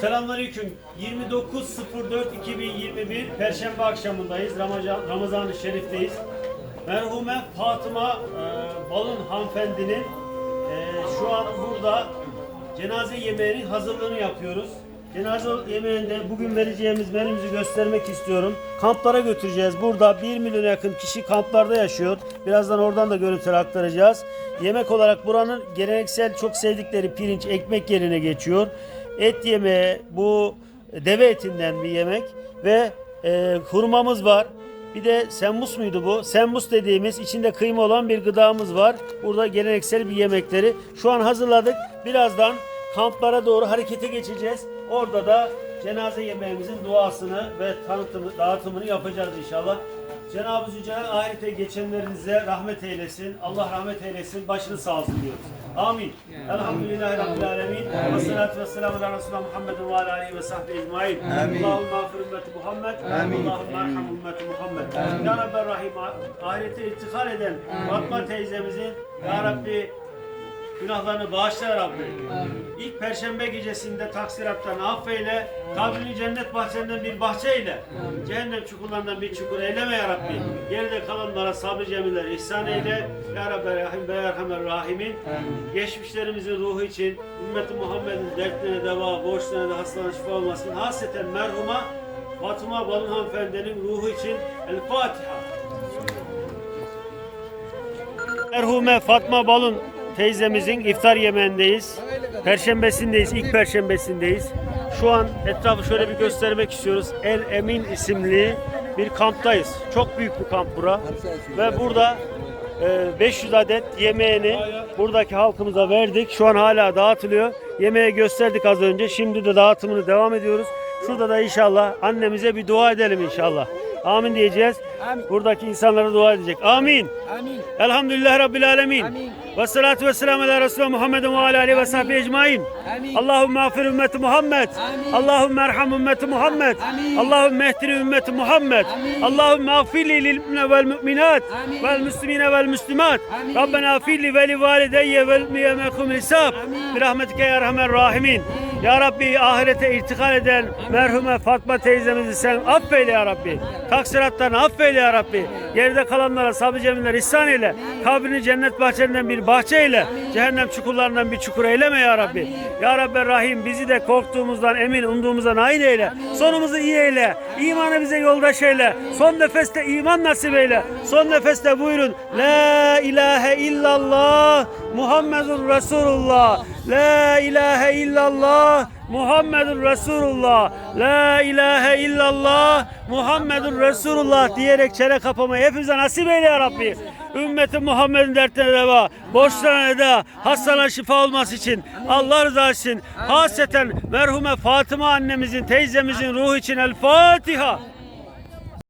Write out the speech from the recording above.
Selamünaleyküm. 29.04.2021 Perşembe akşamındayız. Ramazan, Ramazan-ı Şerif'teyiz. Merhume Fatıma e, Balın hanımefendinin e, şu an burada cenaze yemeğinin hazırlığını yapıyoruz. Cenaze yemeğinde bugün vereceğimiz menümüzü göstermek istiyorum. Kamplara götüreceğiz. Burada 1 milyon yakın kişi kamplarda yaşıyor. Birazdan oradan da görüntüler aktaracağız. Yemek olarak buranın geleneksel çok sevdikleri pirinç, ekmek yerine geçiyor. Et yemeği bu deve etinden bir yemek ve e, hurmamız var. Bir de semmus muydu bu? Semmus dediğimiz içinde kıyma olan bir gıdamız var. Burada geleneksel bir yemekleri. Şu an hazırladık. Birazdan kamplara doğru harekete geçeceğiz. Orada da cenaze yemeğimizin duasını ve tanıtımı, dağıtımını yapacağız inşallah. Cenab-ı Zülcelal ahirete geçenlerinize rahmet eylesin. Allah rahmet eylesin. Başını sağ olsun diyoruz. Amin. Elhamdülillahi Rabbil Alemin. Ve salatu ve selamu ala Resulullah Muhammedin ve ala aleyhi ve sahbihi ecmain. Allahümme afir ümmeti Muhammed. Allahümme erham ümmeti Muhammed. Ya Rabbi Rahim ahirete irtikal eden Fatma teyzemizin Ya Rabbi Günahlarını bağışla ya Rabbi. İlk perşembe gecesinde taksirattan affeyle, kabrini cennet bahçelerinden bir bahçe eyle. Cehennem çukurlarından bir çukur eyleme ya Rabbi. Geride kalanlara sabrı cemiller ihsan eyle. Ya Rabbi Rahim ve Erhamer Rahimin. Geçmişlerimizin ruhu için, ümmeti Muhammed'in dertlerine deva, borçlarına da hastalarına şifa olmasın. Hasreten merhuma Fatıma Balın hanımefendinin ruhu için El Fatiha. Merhume Fatma Balın teyzemizin iftar yemeğindeyiz. Perşembesindeyiz, ilk perşembesindeyiz. Şu an etrafı şöyle bir göstermek istiyoruz. El Emin isimli bir kamptayız. Çok büyük bir kamp bura. Ve burada e, 500 adet yemeğini buradaki halkımıza verdik. Şu an hala dağıtılıyor. Yemeği gösterdik az önce. Şimdi de dağıtımını devam ediyoruz. Şurada da inşallah annemize bir dua edelim inşallah. Amin diyeceğiz. Buradaki insanlara dua edecek. Amin. Amin. Elhamdülillah Rabbil Alemin. Amin. Ve salatu ve selamu ala Resulü Muhammedin ve ala aleyhi ve sahbihi ecmain. Amin. Allahümme affir ümmeti Muhammed. Amin. Allahümme erham ümmeti Muhammed. Amin. Allahümme ehdini ümmeti Muhammed. Amin. Allahümme affirli lil mü'mine vel mü'minat. Amin. Vel müslimine vel müslimat. Amin. Rabbena affirli ve li valideyye vel miyemekum hisab. Amin. Bir rahmetike ya rahmer rahimin. Ya Rabbi ahirete irtikal eden merhume Fatma teyzemizi sen affeyle ya Rabbi. Taksiratlarını affeyle ya Rabbi. Geride kalanlara sabır cemiller ihsan eyle. Kabrini cennet bahçelerinden bir bahçe eyle. Cehennem çukurlarından bir çukur eyleme ya Rabbi. Ya Rabbi Rahim bizi de korktuğumuzdan emin umduğumuzdan nail eyle. Sonumuzu iyi eyle. İmanı bize yoldaş eyle. Son nefeste iman nasip eyle. Son nefeste buyurun. La ilahe illallah Muhammedun Resulullah. La ilahe illallah Muhammedun Resulullah. La ilahe illallah Muhammedun Resulullah diyerek çene kapamayı hepimize nasip eyle ya Rabbi. Ümmeti Muhammed'in dertlerine deva, borçlarına eda, hastalara şifa olması için Allah rızası için haseten merhume Fatıma annemizin, teyzemizin ruhu için El Fatiha.